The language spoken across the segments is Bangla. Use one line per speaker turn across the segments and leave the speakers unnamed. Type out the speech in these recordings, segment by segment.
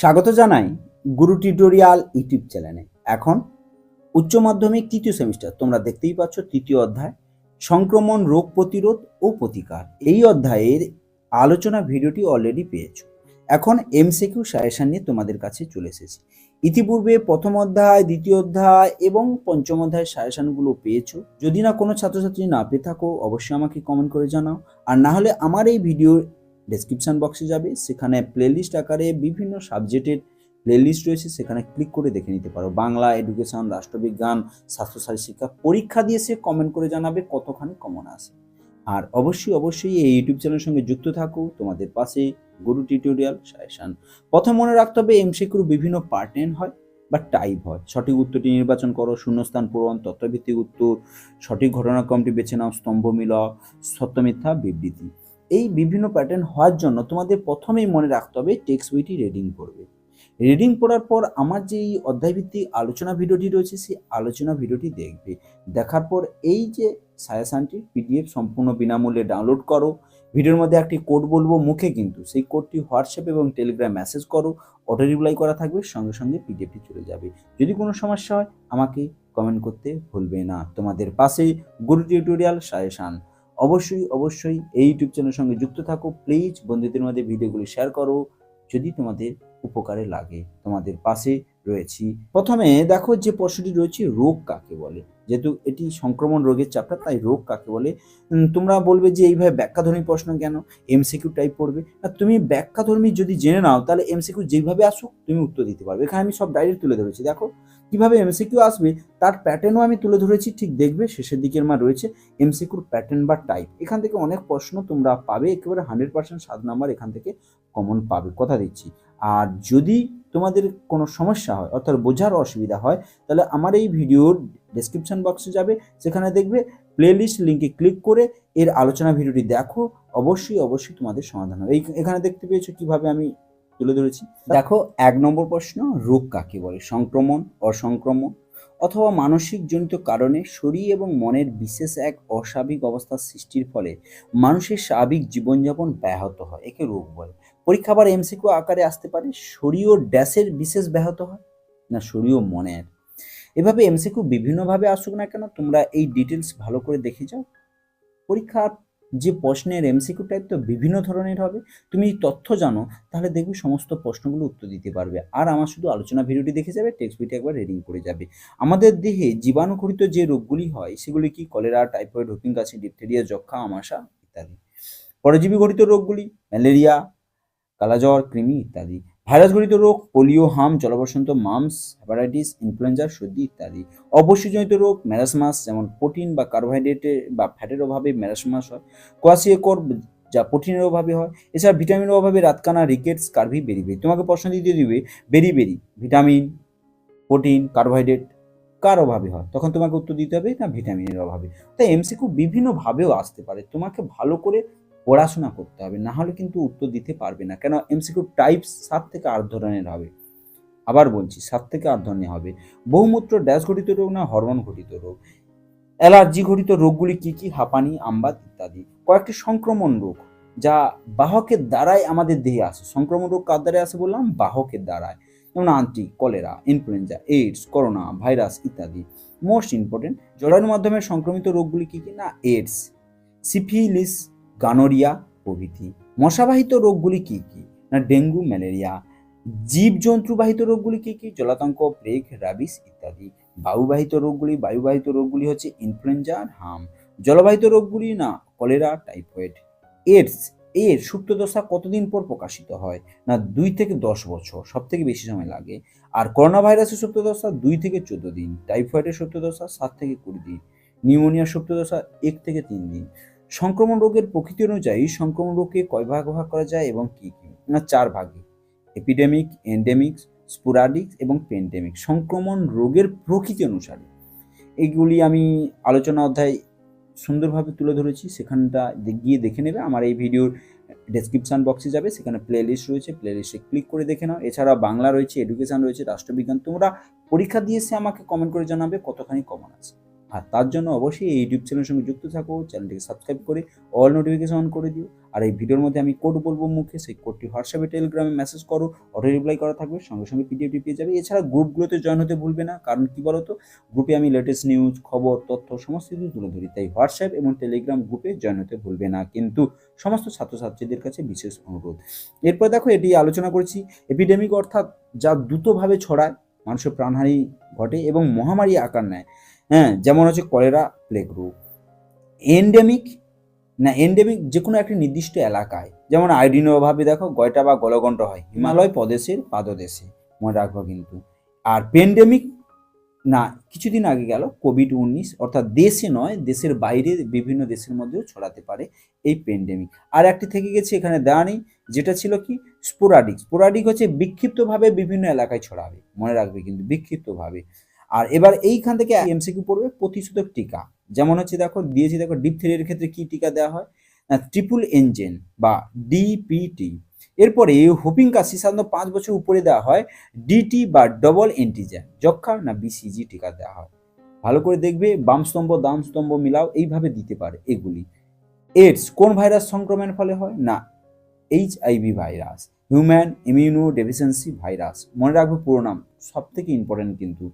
স্বাগত জানাই গুরু টিউটোরিয়াল ইউটিউব চ্যানেলে। এখন উচ্চ মাধ্যমিক তৃতীয় সেমিস্টার, তোমরা দেখতেই পাচ্ছ তৃতীয় অধ্যায়, সংক্রমণ, রোগ প্রতিরোধ ও প্রতিকার। এই অধ্যায়ের আলোচনা ভিডিওটি অলরেডি পেয়েছ। এখন এমসিকিউ সাজেশন নিয়ে তোমাদের কাছে চলে এসেছি। ইতিপূর্বে প্রথম অধ্যায়, দ্বিতীয় অধ্যায় এবং পঞ্চম অধ্যায়ের সাজেশনগুলো পেয়েছ। যদি না কোনো ছাত্রছাত্রী না পেয়ে থাকো, অবশ্যই আমাকে কমেন্ট করে জানাও। আর না হলে আমার এই ভিডিওর ডেসক্রিপশন বক্সে যাবে। সেখানে প্লেলিস্ট আকারে বিভিন্ন সাবজেক্টের প্লেলিস্ট রয়েছে, সেখানে ক্লিক করে দেখে নিতে পারো। বাংলা এডুকেশন রাষ্ট্রবিজ্ঞান স্বাস্থ্যসারী শিক্ষা পরীক্ষা দিয়ে সে কমেন্ট করে জানাবে কতখানি কমন আসে আর অবশ্যই অবশ্যই এই ইউটিউব চ্যানেলের সঙ্গে যুক্ত থাকো। তোমাদের পাশে গুরু টিউটোরিয়াল সাজেশন প্রথম মনে রাখতে হবে এমসিকিউর বিভিন্ন পার্টেন হয় বা টাইপ হয়। সঠিক উত্তরটি নির্বাচন করো, শূন্যস্থান পূরণ, তথ্যভিত্তিক উত্তর, সঠিক ঘটনাক্রমটি বেছে নাও, স্তম্ভ মিলক, সত্য মিথ্যা বিবৃতি। এই বিভিন্ন প্যাটার্ন হওয়ার জন্য তোমাদের প্রথমেই মনে রাখতে হবে টেক্সট বইটি রিডিং করবে রিডিং পড়ার পর আমার যে এই অধ্যায়ভিত্তিক আলোচনা ভিডিওটি রয়েছে, সেই আলোচনা ভিডিওটি দেখবে। দেখার পর এই যে সাজেশানটি পিডিএফ সম্পূর্ণ বিনামূল্যে ডাউনলোড করো। ভিডিওর মধ্যে একটি কোড বলব মুখে কিন্তু, সেই কোডটি হোয়াটসঅ্যাপ এবং টেলিগ্রাম মেসেজ করো। অটো রিপ্লাই করা থাকবে, সঙ্গে সঙ্গে পিডিএফটি চলে যাবে। যদি কোনো সমস্যা হয়, আমাকে কমেন্ট করতে ভুলবে না। তোমাদের পাশে গুরু টিউটোরিয়াল সাজেশান অবশ্যই অবশ্যই এই ইউটিউব চ্যানেলের সঙ্গে যুক্ত থাকো। প্লিজ বন্ধুদের মধ্যে ভিডিওগুলি শেয়ার করো যদি তোমাদের উপকারে লাগে। তোমাদের পাশে রয়েছি। প্রথমে দেখো যে প্রশ্নটি রয়েছে, রোগ কাকে বলে? যেহেতু এটি সংক্রমণ রোগের চ্যাপ্টার তাই রোগ কাকে বলে? তোমরা বলবে যে এইভাবে ব্যাখ্যাধর্মী প্রশ্ন কেন? এমসিকিউ টাইপ পড়বে। আর তুমি ব্যাখ্যাধর্মী যদি জেনে নাও, তাহলে এমসিকিউ যেভাবে আসুক, তুমি উত্তর দিতে পারবে। এখানে আমি সব ডাইরেক্ট তুলে ধরেছি। দেখো, কীভাবে এমসিকিউ আসবে, তার প্যাটার্নও আমি তুলে ধরেছি। ঠিক দেখবে, শেষের দিকের মা রয়েছে এমসিকিউর প্যাটার্ন বা টাইপ এখান থেকে অনেক প্রশ্ন তোমরা পাবে, একেবারে হান্ড্রেড পার্সেন্ট সাত নাম্বার এখান থেকে কমন পাবে। কথা দিচ্ছি। আর যদি তোমাদের কোনো সমস্যা হয় অর্থাৎ বোঝার অসুবিধা হয়, তাহলে আমার এই ভিডিওর ডেসক্রিপশন বক্সে যাবে। সেখানে দেখবে প্লেলিস্ট লিঙ্কে ক্লিক করে এর আলোচনা ভিডিওটি দেখো, অবশ্যই অবশ্যই তোমাদের সমাধান হবে। এই এখানে দেখতে পেয়েছ কীভাবে আমি তুলে ধরেছি। দেখো, এক নম্বর প্রশ্ন, রোগ কাকে বলে? সংক্রমণ, অসংক্রমণ? অথবা মানসিক জনিত কারণে শরীর এবং মনের বিশেষ এক অস্বাভাবিক অবস্থার সৃষ্টির ফলে মানুষের স্বাভাবিক জীবনযাপন ব্যাহত হয়। একে রোগ বলে। পরীক্ষা আবার এমসিকিউ আকারে আসতে পারে। শরীর ও ড্যাশের বিশেষ ব্যাহত হয় না শরীর ও মনের? এভাবে এমসিকিউ বিভিন্নভাবে আসুক না কেন, তোমরা এই ডিটেলস ভালো করে দেখে যাও। পরীক্ষার যে প্রশ্নের এমসিকিউ টাইপ তো বিভিন্ন ধরনের হবে। তুমি এই তথ্য জানো, তাহলে দেখবে সমস্ত প্রশ্নগুলো উত্তর দিতে পারবে। আর আমার শুধু আলোচনা ভিডিওটি দেখে যাবে টেক্সট বইটি একবার রিডিং করে যাবে। আমাদের দেহে জীবাণুঘটিত যে রোগগুলি হয়, সেগুলি কি? কলেরা টাইফয়েড হুপিং কাশি ডিপথেরিয়া যক্ষা আমাশা ইত্যাদি। পরজীবী ঘটিত রোগগুলি ম্যালেরিয়া কালাজ্বর, কৃমি ইত্যাদি। ভাইরাস ঘটিত রোগ, পোলিও, হাম, জলবসন্ত, মামস হ্যাপাটাইটিস ইনফ্লুয়েঞ্জা, সর্দি ইত্যাদি। অবশ্যজনিত রোগ ম্যারাসমাস যেমন প্রোটিন বা কার্বোহাইড্রেটের বা ফ্যাটের অভাবে ম্যারাসমাস হয় কোয়াসিয়েকর যা প্রোটিনের অভাবে হয়। এছাড়া ভিটামিনের অভাবে রাতকানা, রিকেটস, কার্ভি বেরি বেরি। তোমাকে প্রশ্ন দিতে দিবে, beriberi, vitamin, protein, carbohydrate কার অভাবে হয়? তখন তোমাকে উত্তর দিতে হবে, না ভিটামিনের অভাবে? তাই এমসিকিউ বিভিন্নভাবেও আসতে পারে। তোমাকে ভালো করে পড়াশোনা করতে হবে, না হলে কিন্তু উত্তর দিতে পারবে না। কেন? এমসিকিউ টাইপ সাত থেকে আট ধরনের হবে। আবার বলছি, সাত থেকে আট ধরনের হবে। বহুমূত্র ড্যাশ ঘটিত রোগ না হরমোন ঘটিত রোগ? অ্যালার্জি ঘটিত রোগগুলি কি কি? হাঁপানি আমবাদ ইত্যাদি। কয়েকটি সংক্রমণ রোগ, যা বাহকের দ্বারাই আমাদের দেহে আসে। সংক্রমণ রোগ কার দ্বারাই আসে বললাম? বাহকের দ্বারায় যেমন aunty, cholera influenza AIDS corona virus ইত্যাদি। মোস্ট ইম্পর্টেন্ট জলায়ুর মাধ্যমে সংক্রমিত রোগগুলি কি কি? না এইডস সিফিলিস গানোরিয়া প্রভৃতি। মশাবাহিত রোগগুলি কি কি? না, ডেঙ্গু, ম্যালেরিয়া। জীবজন্তুবাহিত রোগগুলি কী কী? জলাতঙ্ক প্লেগ রাবিস ইত্যাদি। বায়ুবাহিত রোগগুলি বায়ুবাহিত রোগগুলি হচ্ছে ইনফ্লুয়েঞ্জা হাম। জলবাহিত রোগগুলি না, কলেরা, টাইফয়েড। এডস, এর সুপ্তদশা কতদিন পর প্রকাশিত হয়? না, দুই থেকে দশ বছর সব থেকে বেশি সময় লাগে। আর করোনা ভাইরাসের সুপ্তদশা দুই থেকে চোদ্দ দিন, টাইফয়েডের সুপ্তদশা সাত থেকে কুড়ি দিন, নিউমোনিয়ার সুপ্তদশা এক থেকে তিন দিন। সংক্রমণ রোগের প্রকৃতি অনুযায়ী সংক্রমণ রোগকে কয় ভাগ ভাগ করা যায় এবং কি কি? না, চার ভাগে। এপিডেমিক, এন্ডেমিক্স স্পুরাডিক এবং পেন্ডেমিক। সংক্রমণ রোগের প্রকৃতি অনুসারে। এইগুলি আমি আলোচনা অধ্যায় সুন্দরভাবে তুলে ধরেছি। সেখানটা গিয়ে দেখে নেবে। আমার এই ভিডিওর ডেসক্রিপশন বক্সে যাবে। সেখানে প্লে লিস্ট রয়েছে। প্লে লিস্টে ক্লিক করে দেখে নাও। এছাড়া বাংলা রয়েছে এডুকেশন রয়েছে, রাষ্ট্রবিজ্ঞান। তোমরা পরীক্ষা দিয়ে এসে আমাকে কমেন্ট করে জানাবে কতখানি কমন আছে। আর তার জন্য অবশ্যই এই ইউটিউব চ্যানেলের সঙ্গে যুক্ত থাকো চ্যানেলটিকে সাবস্ক্রাইব করে অল নোটিফিকেশন অন করে দিও। আর এই ভিডিওর মধ্যে আমি কোড বলব মুখে, সেই কোডটি হোয়াটসঅ্যাপে টেলিগ্রামে মেসেজ করো অটো রিপ্লাই করা থাকবে, সঙ্গে সঙ্গে পিডিএফটি পেয়ে যাবে। এছাড়া গ্রুপগুলোতে জয়েন হতে ভুলবে না, কারণ কি বলতো? গ্রুপে আমি লেটেস্ট নিউজ খবর, তথ্য, সমস্ত কিছু তুলে ধরি, তাই হোয়াটসঅ্যাপ এবং টেলিগ্রাম গ্রুপে জয়েন হতে ভুলবে না। কিন্তু সমস্ত ছাত্রছাত্রীদের কাছে বিশেষ অনুরোধ। এরপর দেখো, এটি আলোচনা করেছি। এপিডেমিক অর্থাৎ যা দ্রুতভাবে ছড়ায়, মানুষের প্রাণহানি ঘটে এবং মহামারী আকার নেয়। হ্যাঁ যেমন হচ্ছে কলেরা প্লেগ রোগ এন্ডেমিক না এন্ডেমিক যে কোনো একটি নির্দিষ্ট এলাকায়, যেমন আয়োডিনের অভাবে দেখো, গয়টা বা গলগণ্ড হয়, হিমালয় প্রদেশের পাদদেশে, মনে রাখব কিন্তু। আর পেন্ডেমিক না, কিছুদিন আগে গেল কোভিড উনিশ অর্থাৎ দেশে নয়, দেশের বাইরে বিভিন্ন দেশের মধ্যেও ছড়াতে পারে এই পেন্ডেমিক আর একটি থেকে গেছে এখানে দেওয়া নেই, যেটা ছিল কি? স্পোরাডিক স্পোরাডিক হচ্ছে বিক্ষিপ্তভাবে বিভিন্ন এলাকায় ছড়াবে, মনে রাখবে কিন্তু বিক্ষিপ্তভাবে। আর এবার এইখান থেকে এমসিকিউ পড়বে প্রতিষেধক টিকা। যেমন হচ্ছে দেখো, দিয়েছি দেখো ডিপ ডিপথেরিয়ার ক্ষেত্রে কি টিকা দেওয়া হয়? ট্রিপুল এনজেন বা ডিপিটি এরপরে হোপিং কাশি পাঁচ বছর উপরে দেওয়া হয় ডিটি বা ডবল এন্টিজেন যক্ষা না বিসিজি টিকা দেওয়া হয়। ভালো করে দেখবে, বাম স্তম্ভ দাম স্তম্ভ মিলাও, এইভাবে দিতে পারে এগুলি। এডস কোন ভাইরাস সংক্রমণের ফলে হয়? না H IV virus human immunodeficiency virus. মনে রাখবে পুরো নাম সব থেকে ইম্পর্টেন্ট কিন্তু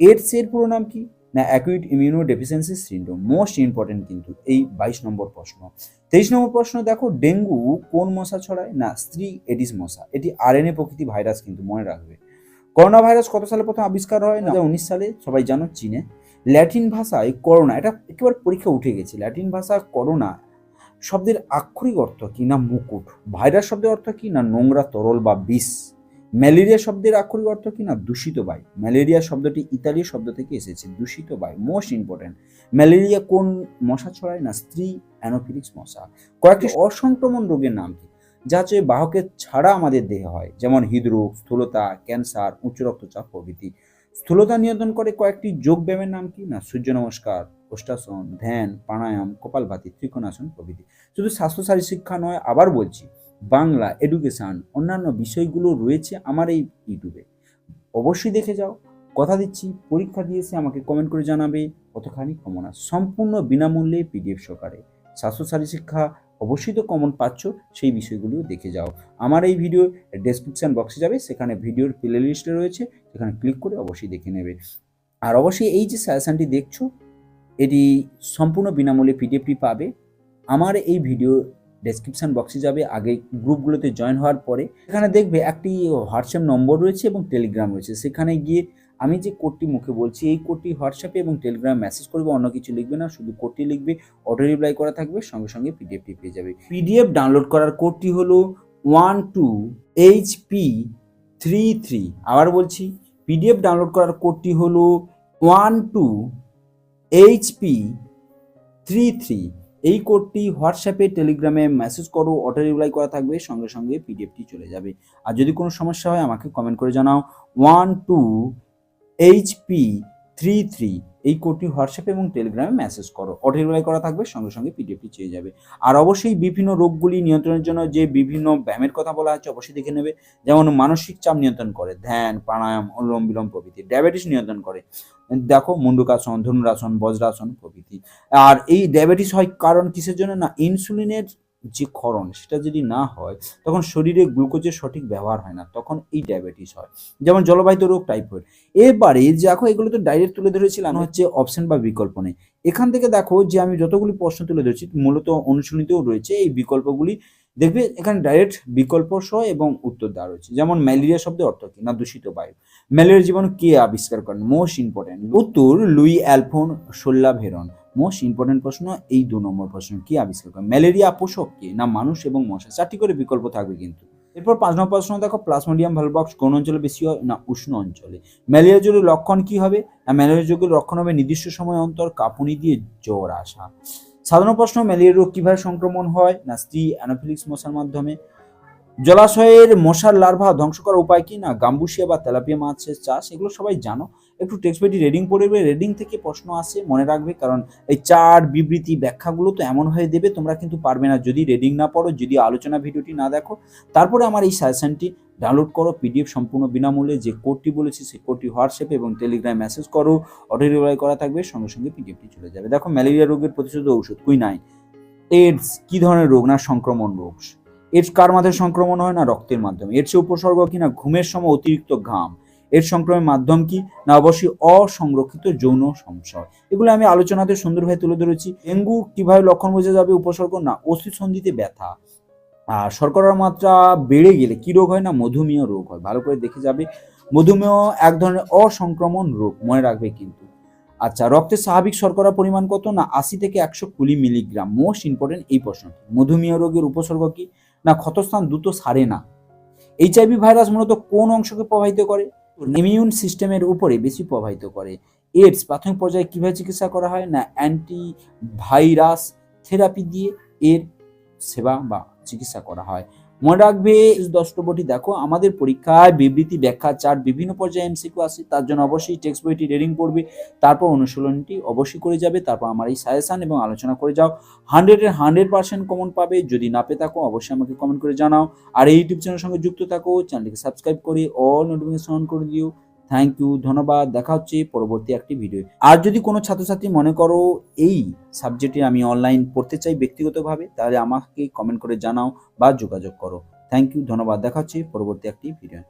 এডস এর পুরো নাম কি? না acute immunodeficiency syndrome most important কিন্তু এই বাইশ নম্বর প্রশ্ন। তেইশ নম্বর প্রশ্ন, দেখো, ডেঙ্গু কোন মশা ছড়ায়? না, স্ত্রী এডিস মশা। এটি আর আরএনএ প্রকৃতি ভাইরাস কিন্তু মনে রাখবে। করোনা ভাইরাস কত সালে প্রথম আবিষ্কার হয়? না, উনিশ সালে, সবাই জানো চীনে। ল্যাটিন ভাষায় করোনা, এটা একেবারে পরীক্ষা উঠে গেছে। ল্যাটিন ভাষা করোনা শব্দের আক্ষরিক অর্থ কি? না, মুকুট। ভাইরাস শব্দের অর্থ কি? না, নোংরা তরল বা বিষ। ম্যালেরিয়া শব্দের আক্ষরিক অর্থ কি না? দূষিত বায়ু। ম্যালেরিয়া শব্দটি ইতালীয় শব্দ থেকে এসেছে। দূষিত বায়ু মোস্ট ইম্পর্টেন্ট ম্যালেরিয়া কোন মশা ছড়ায় না? স্ত্রী অ্যানোফিলিক্স মশা। কয়েকটি অসংক্রমণ রোগের নাম কি? যা চেয়ে বাহকের ছাড়া আমাদের দেহে হয়। যেমন হৃদরোগ, স্থূলতা, ক্যান্সার, উচ্চ রক্তচাপ প্রভৃতি। স্থূলতা নিয়ন্ত্রণ করে কয়েকটি যোগ ব্যায়ামের নাম কি না? সূর্য নমস্কার, অষ্টাসন, ধ্যান, প্রাণায়াম, কপালভাতি, ত্রিকোণাসন প্রভৃতি। শুধু স্বাস্থ্যসারী শিক্ষা নয়, আবার বলছি বাংলা এডুকেশান অন্যান্য বিষয়গুলো রয়েছে আমার এই ইউটিউবে। অবশ্যই দেখে যাও, কথা দিচ্ছি, পরীক্ষা দিয়েছে, আমাকে কমেন্ট করে জানাবে, কতখানি কমন সম্পূর্ণ বিনামূল্যে পিডিএফ সহকারে। স্বাস্থ্যসারী শিক্ষা, অবশ্যই তো কমন পাচ্ছ, সেই বিষয়গুলিও দেখে যাও। আমার এই ভিডিও ডেসক্রিপশন বক্সে যাবে, সেখানে ভিডিওর প্লে লিস্টে রয়েছে, সেখানে ক্লিক করে অবশ্যই দেখে নেবে। আর অবশ্যই এই যে সাজেশনটি দেখছ, এটি সম্পূর্ণ বিনামূল্যে পিডিএফটি পাবে। আমার এই ভিডিও ডেসক্রিপশন বক্সে যাবে। আগে গ্রুপগুলোতে জয়েন হওয়ার পরে এখানে দেখবে একটি হোয়াটসঅ্যাপ নম্বর রয়েছে এবং টেলিগ্রাম রয়েছে। সেখানে গিয়ে আমি যে কোডটি মুখে বলছি, এই কোডটি হোয়াটসঅ্যাপে এবং টেলিগ্রাম মেসেজ করবে অন্য কিছু লিখবে না, শুধু কোডটি লিখবে অটো রিপ্লাই করা থাকবে, সঙ্গে সঙ্গে পিডিএফটি পেয়ে যাবে। পিডিএফ ডাউনলোড করার কোডটি হলো one two H P three three আবার বলছি পিডিএফ ডাউনলোড করার কোডটি হলো one two H P three three এই কোডটি হোয়াটসঅ্যাপে, টেলিগ্রামে মেসেজ করো, অটো রিপ্লাই করা থাকবে, সঙ্গে সঙ্গে পিডিএফটি চলে যাবে। আর যদি কোনো সমস্যা হয় আমাকে কমেন্ট করে জানাও। One two H P three three এই কোডটি হোয়াটসঅ্যাপ এবং টেলিগ্রামে মেসেজ করো। অটো রিপ্লাই করা থাকবে, সঙ্গে সঙ্গে পিডিএফটি চেয়ে যাবে। আর অবশ্যই বিভিন্ন রোগগুলি নিয়ন্ত্রণের জন্য যে বিভিন্ন ব্যায়ামের কথা বলা হচ্ছে অবশ্যই দেখে নেবে। যেমন মানসিক চাপ নিয়ন্ত্রণ করে, ধ্যান, প্রাণায়াম, অনুলোম বিলোম প্রভৃতি। ডায়াবেটিস নিয়ন্ত্রণ করে। দেখো, মুন্ডুকাসন, ধনুরাসন, বজ্রাসন প্রভৃতি। আর এই ডায়াবেটিস হয় কারণ কিসের জন্য না? ইনসুলিনের যে ক্ষরণ সেটা যদি না হয়, তখন শরীরে গ্লুকোজের সঠিক ব্যবহার হয় না, তখন এই ডায়াবেটিস হয়। যেমন জলবাহিত রোগ টাইফয়েড এবারে দেখো, এগুলো তো ডাইরেক্ট তুলে ধরেছিলাম হচ্ছে অপশন বা বিকল্প নেই। এখান থেকে দেখো যে আমি যতগুলি প্রশ্ন তুলে ধরেছি, মূলত অনুশীলনীতেও রয়েছে, এই বিকল্পগুলি দেখবে এখানে ডাইরেক্ট বিকল্প সহ এবং উত্তর দেওয়া রয়েছে। যেমন ম্যালেরিয়া শব্দের অর্থ কি? না, দূষিত বায়ু। ম্যালেরিয়া জীবাণু কে আবিষ্কার করেন? মোস্ট ইম্পর্টেন্ট উত্তর, লুই অ্যালফোন সোল্লা ভেরন। মোস্ট ইম্পর্টেন্ট প্রশ্ন, এই দু নম্বর প্রশ্ন, কি আবিষ্কার করে? ম্যালেরিয়া পোষক কে? না মানুষ এবং মশা? চারটি করে বিকল্প থাকবে কিন্তু। এরপর পাঁচ নম্বর প্রশ্ন দেখো প্লাজমোডিয়াম ভালবক্স কোন অঞ্চলে বেশি হয়? না, উষ্ণ অঞ্চলে। ম্যালেরিয়া জ্বরের লক্ষণ কি হবে? না ম্যালেরিয়া যোগের লক্ষণ হবে নির্দিষ্ট সময় অন্তর কাঁপুনি দিয়ে জ্বর আসা। সাধারণ প্রশ্ন ম্যালেরিয়া রোগ কীভাবে সংক্রমণ হয়? না, স্ত্রী অ্যানোফিলিক্স মশার মাধ্যমে। জলাশয়ের মশার লার্ভা ধ্বংস করার উপায় কি? না, গাম্বুসিয়া বা তেলাপিয়া মাছের চাষ, এগুলো সবাই জানো। একটু টেক্সট বইটি রেডিং পড়বে রেডিং থেকে প্রশ্ন আসে, মনে রাখবে, কারণ এই চার বিবৃতি ব্যাখ্যাগুলো তো এমন হয়ে দেবে, তোমরা কিন্তু পারবে না। যদি রেডিং না পড়ো, যদি আলোচনা ভিডিওটি না দেখো, তারপরে আমার এই সাজেশনটি ডাউনলোড করো পিডিএফ সম্পূর্ণ বিনামূল্যে, যে কোডটি বলেছি, সেই কোডটি হোয়াটসঅ্যাপ এবং টেলিগ্রামে মেসেজ করো অটো রিপ্লাই করা থাকবে, সঙ্গে সঙ্গে পিডিএফটি চলে যাবে। দেখো, ম্যালেরিয়া রোগের প্রতিষেধক ঔষধ কুইনাইন এইডস কী ধরনের রোগ? না, সংক্রমণ রোগ। এডস কার মাধ্যমে সংক্রমণ হয় না? রক্তের মাধ্যমে। এডসের উপসর্গ কি না? ঘুমের সময় অতিরিক্ত ঘাম। এর সংক্রমণের মাধ্যম কি? না, অবশ্যই অসংরক্ষিত যৌন সংশয় এগুলো আমি আলোচনাতে সুন্দরভাবে তুলে ধরেছি। ডেঙ্গু কীভাবে লক্ষণ বোঝা যাবে? উপসর্গ না, অস্থিসন্ধিতে ব্যথা। আর শর্করার মাত্রা বেড়ে গেলে কি রোগ হয় না? মধুমেহ রোগ হয়। ভালো করে দেখে যাবে। মধুমেহ এক ধরনের অসংক্রমণ রোগ, মনে রাখবে কিন্তু। আচ্ছা রক্তের স্বাভাবিক শর্করা পরিমাণ কত? না, আশি থেকে একশো কুড়ি মিলিগ্রাম। মোস্ট ইম্পর্টেন্ট এই প্রশ্নটি। মধুমেহ রোগের উপসর্গ কি? না ক্ষতস্থান দ্রুত সারে না। এইচআইভি ভাইরাস মূলত কোন অংশকে প্রভাবিত করে? ইমিউন সিস্টেমের উপরে বেশি প্রভাবিত করে। এডস প্রাথমিক পর্যায়ে কীভাবে চিকিৎসা করা হয়? না অ্যান্টি ভাইরাস থেরাপি দিয়ে এর সেবা বা চিকিৎসা করা হয়। মনে রাখবে দশটবটি দেখো, আমাদের পরীক্ষায় বিবৃতি, ব্যাখ্যা, চার্ট, বিভিন্ন পর্যায়ে এমসিকিউ আসে, তার জন্য অবশ্যই টেক্সট বইটি রিডিং পড়বে, তারপর অনুশীলনটি অবশ্যই করে যাবে, তারপর আমার এই সাজেশান এবং আলোচনা করে যাও। হান্ড্রেডের হান্ড্রেড পার্সেন্ট কমন পাবে, যদি না পেয়ে থাকো, অবশ্যই আমাকে কমেন্ট করে জানাও। আর এই ইউটিউব চ্যানেলের সঙ্গে যুক্ত থাকো, চ্যানেলটিকে সাবস্ক্রাইব করে অল নোটিফিকেশন অন করে দিও। থ্যাংক ইউ ধন্যবাদ, দেখা হচ্ছে পরবর্তী একটি ভিডিও আর যদি কোনো ছাত্রছাত্রী মনে করো এই সাবজেক্টে আমি অনলাইন পড়তে চাই ব্যক্তিগতভাবে, তাহলে আমাকে কমেন্ট করে জানাও বা যোগাযোগ করো। থ্যাংক ইউ ধন্যবাদ, দেখা হচ্ছে পরবর্তী একটি ভিডিও